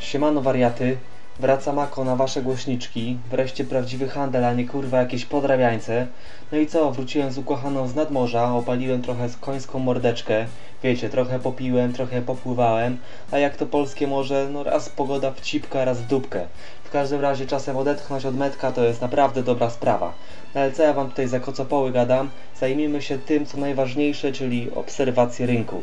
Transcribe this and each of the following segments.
Siemano wariaty, wraca Mako na wasze głośniczki, wreszcie prawdziwy handel, a nie kurwa jakieś podrabiańce. No i co, wróciłem z ukochaną z nadmorza, opaliłem trochę końską mordeczkę, wiecie, trochę popiłem, trochę popływałem, a jak to polskie morze, no raz pogoda w cipkę, raz w dupkę. W każdym razie czasem odetchnąć od metka to jest naprawdę dobra sprawa. No ale co ja wam tutaj za kocopoły gadam, zajmijmy się tym co najważniejsze, czyli obserwację rynku.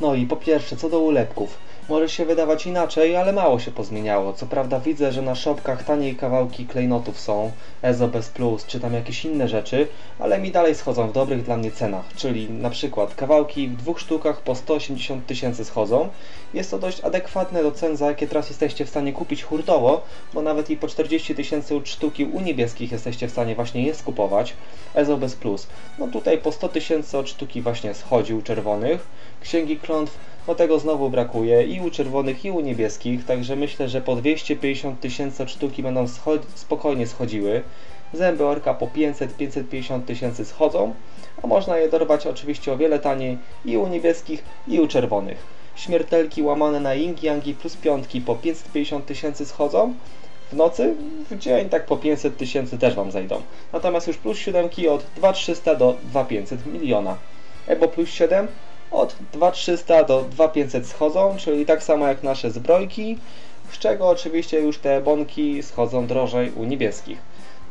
No i po pierwsze, co do ulepków. Może się wydawać inaczej, ale mało się pozmieniało. Co prawda widzę, że na shopkach taniej kawałki klejnotów są, EZO bez plus, czy tam jakieś inne rzeczy, ale mi dalej schodzą w dobrych dla mnie cenach. Czyli na przykład kawałki w dwóch sztukach po 180 tysięcy schodzą. Jest to dość adekwatne do cen, za jakie teraz jesteście w stanie kupić hurtowo, bo nawet i po 40 tysięcy sztuki u niebieskich jesteście w stanie właśnie je skupować. EZO bez plus. No tutaj po 100 tysięcy od sztuki właśnie schodzi u czerwonych. Księgi klątw no tego znowu brakuje i u czerwonych i u niebieskich, także myślę, że po 250 tysięcy sztuki będą schod spokojnie schodziły. Zęby orka po 500-550 tysięcy schodzą, a można je dorwać oczywiście o wiele taniej i u niebieskich i u czerwonych. Śmiertelki łamane na yin yangi plus piątki po 550 tysięcy schodzą, w nocy, w dzień tak po 500 tysięcy też Wam zejdą. Natomiast już plus siódemki od 2300 do 2500 miliona. Ebo plus 7 od 2300 do 2500 schodzą, czyli tak samo jak nasze zbrojki, z czego oczywiście już te bonki schodzą drożej u niebieskich.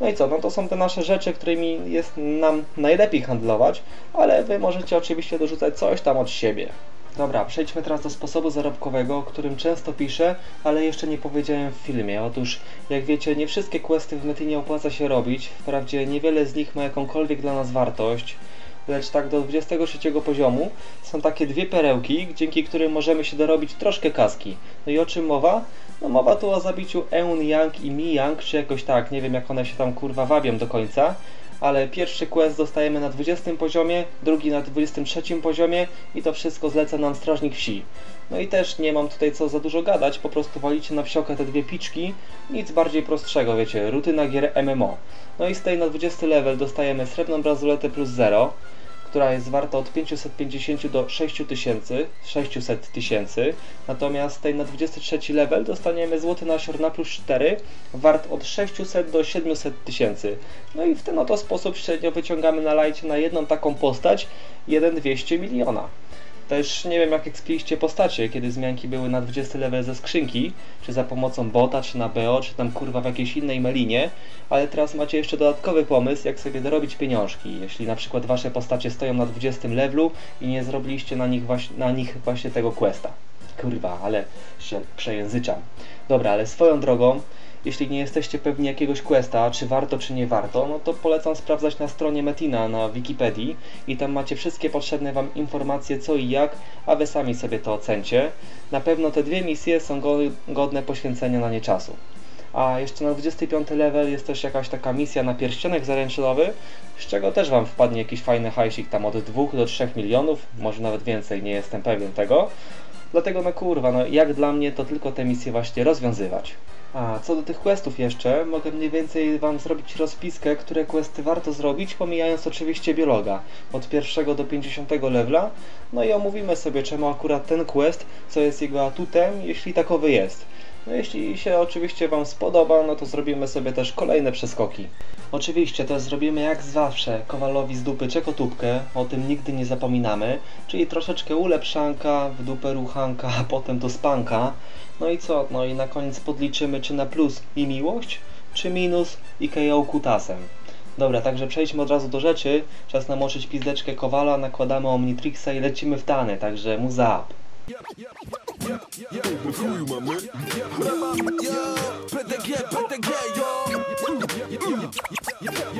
No i co, no to są te nasze rzeczy, którymi jest nam najlepiej handlować, ale Wy możecie oczywiście dorzucać coś tam od siebie. Dobra, przejdźmy teraz do sposobu zarobkowego, o którym często piszę, ale jeszcze nie powiedziałem w filmie. Otóż, jak wiecie, nie wszystkie questy w Metinie opłaca się robić, wprawdzie niewiele z nich ma jakąkolwiek dla nas wartość, lecz tak do 23 poziomu są takie dwie perełki, dzięki którym możemy się dorobić troszkę kaski. No i o czym mowa? No mowa tu o zabiciu Eun Yang i Mi Yang, czy jakoś tak, nie wiem jak one się tam kurwa wabią do końca, ale pierwszy quest dostajemy na 20 poziomie, drugi na 23 poziomie i to wszystko zleca nam Strażnik Wsi. No i też nie mam tutaj co za dużo gadać, po prostu walicie na wsiokę te dwie piczki, nic bardziej prostszego, wiecie, rutyna gier MMO. No i z tej na 20 level dostajemy srebrną brazuletę plus 0, która jest warta od 550 do 6000, 600 tysięcy, natomiast tej na 23 level dostaniemy złoty nasior na plus 4, wart od 600 do 700 tysięcy. No i w ten oto sposób średnio wyciągamy na lajcie na jedną taką postać 1,200 miliona. Też nie wiem jak ekspiliście postacie, kiedy zmianki były na 20 level ze skrzynki, czy za pomocą bota, czy na BO, czy tam kurwa w jakiejś innej melinie, ale teraz macie jeszcze dodatkowy pomysł, jak sobie dorobić pieniążki. Jeśli na przykład wasze postacie stoją na 20 levelu i nie zrobiliście na nich, właśnie, na nich właśnie tego questa. Kurwa, ale się przejęzyczam. Dobra, ale swoją drogą, jeśli nie jesteście pewni jakiegoś questa, czy warto, czy nie warto, no to polecam sprawdzać na stronie Metina na Wikipedii i tam macie wszystkie potrzebne Wam informacje co i jak, a Wy sami sobie to ocencie. Na pewno te dwie misje są godne poświęcenia na nie czasu. A jeszcze na 25 level jest też jakaś taka misja na pierścionek zaręczynowy, z czego też Wam wpadnie jakiś fajny hajsik tam od 2 do 3 milionów, może nawet więcej, nie jestem pewien tego. Dlatego no kurwa, no jak dla mnie to tylko te misje właśnie rozwiązywać. A co do tych questów jeszcze, mogę mniej więcej Wam zrobić rozpiskę, które questy warto zrobić, pomijając oczywiście biologa, od pierwszego do 50 levela, no i omówimy sobie czemu akurat ten quest, co jest jego atutem, jeśli takowy jest. No jeśli się oczywiście Wam spodoba, no to zrobimy sobie też kolejne przeskoki. Oczywiście też zrobimy jak zawsze Kowalowi z dupy czekotubkę, o tym nigdy nie zapominamy, czyli troszeczkę ulepszanka, w dupę ruchanka, a potem to spanka. No i co? No i na koniec podliczymy czy na plus i miłość, czy minus i KO kutasem. Dobra, także przejdźmy od razu do rzeczy. Czas namoczyć pizdeczkę Kowala, nakładamy Omnitrixa i lecimy w tany, także muza up. Yo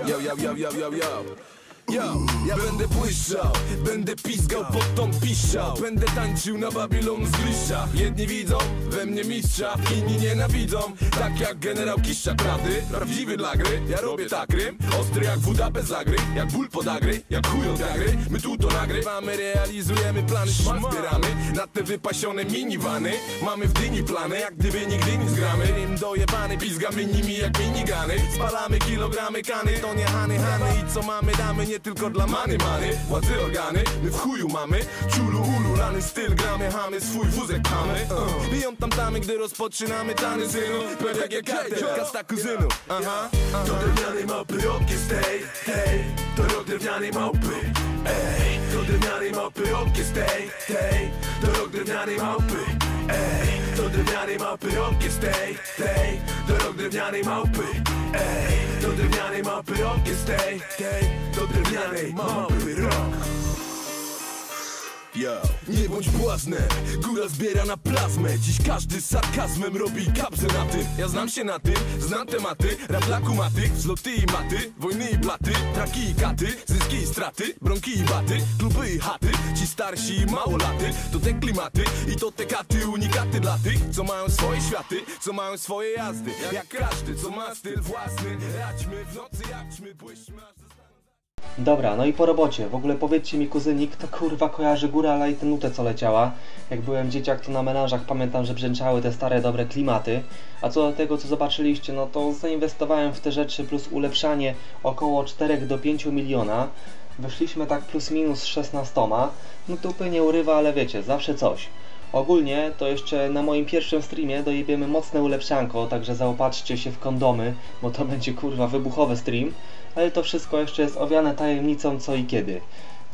Yo, yo, yo, yo, yo, yo Yo, ja będę błyszczał, będę pizgał pod tą piszczał Będę tańczył na Babylon z Grisza Jedni widzą we mnie mistrza, inni nienawidzą. Tak jak generał Kiszcza prawdy, prawdziwy dla gry. Ja robię tak rym, ostry jak woda bez zagry Jak ból podagry, jak chuj od gry My tu to nagrywamy, realizujemy plany. Szmal zbieramy na te wypasione minivany. Mamy w dyni plany, jak gdyby nigdy nie zgramy. Rym dojebany, pizgamy nimi jak minigany. Spalamy kilogramy kany, to nie hany, hany. I co mamy damy, nie nie tylko dla many, many. Władzy organy, my w chuju mamy. Czulu, ulu, lany styl, gramy, hamy. Swój wózek pchamy uh. Biją tam tamy, gdy rozpoczynamy tany synu PDG kartel, kasta kuzynu Aha, aha. Do drewnianej małpy jest tej, tej. To rok drewnianej małpy, ej. Do drewnianej małpy jest tej, tej. To rok drewnianej małpy, ej Do drewnianej małpy rok jest tej, tej To rok drewnianej małpy, ej Do drewnianej małpy rok jest tej, tej Do drewnianej małpy rok Yo. Nie bądź błaznem, góra zbiera na plazmę. Dziś każdy sarkazmem robi kapsę na tym. Ja znam się na tym, znam tematy Rap dla kumatych, zloty i maty Wojny i blaty, traki i katy Zyski i straty, bronki i baty Kluby i chaty, ci starsi i małolaty To te klimaty i to te katy Unikaty dla tych, co mają swoje światy Co mają swoje jazdy. Jak każdy, co ma styl własny. Radźmy w nocy, jakśmy, błyszmy aż Dobra, no i po robocie. W ogóle powiedzcie mi kuzyni, kto kurwa kojarzy Górala i tę nutę co leciała. Jak byłem dzieciak to na menażach pamiętam, że brzęczały te stare dobre klimaty. A co do tego co zobaczyliście, no to zainwestowałem w te rzeczy plus ulepszanie około 4 do 5 miliona. Wyszliśmy tak plus minus z 16. No tupy nie urywa, ale wiecie, zawsze coś. Ogólnie to jeszcze na moim pierwszym streamie dojebiemy mocne ulepszanko, także zaopatrzcie się w kondomy, bo to będzie kurwa wybuchowy stream, ale to wszystko jeszcze jest owiane tajemnicą co i kiedy.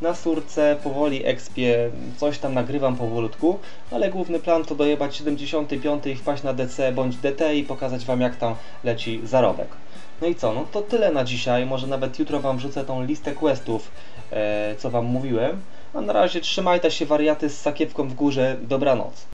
Na surce powoli ekspię, coś tam nagrywam powolutku, ale główny plan to dojebać 75 i wpaść na DC bądź DT i pokazać wam jak tam leci zarobek. No i co, no to tyle na dzisiaj, może nawet jutro wam wrzucę tą listę questów, e, co wam mówiłem. A na razie trzymajcie się wariaty z sakiewką w górze, dobranoc.